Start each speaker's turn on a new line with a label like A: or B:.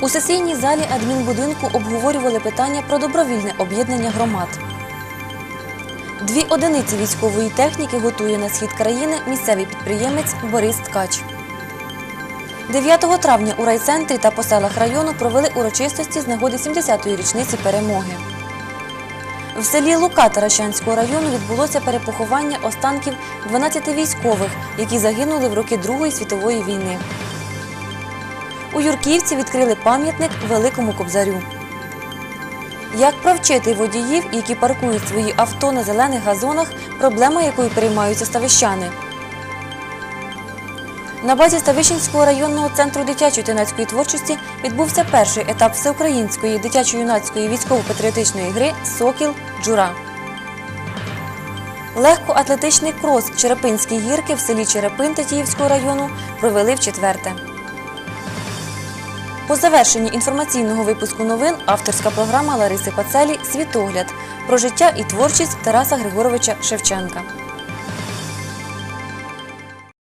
A: У сесійній залі адмінбудинку обговорювали питання про добровільне об'єднання громад. Дві одиниці військової техніки готує на схід країни місцевий підприємець Борис Ткач. 9 травня у райцентрі та по селах району провели урочистості з нагоди 70-ї річниці перемоги. В селі Лука Таращанського району відбулося перепоховання останків 12 військових, які загинули в роки Другої світової війни. У Юрківці відкрили пам'ятник Великому Кобзарю. Як провчити водіїв, які паркують свої авто на зелених газонах, проблема якою переймаються ставищани. На базі Ставищенського районного центру дитячої та юнацької творчості відбувся перший етап всеукраїнської дитячо-юнацької військово-патріотичної гри Сокіл Джура. Легкоатлетичний крос Черепинські гірки в селі Черепин Тетіївського району провели в четверте. По завершенні інформаційного випуску новин авторська програма Лариси Пацелі Світогляд про життя і творчість Тараса Григоровича Шевченка.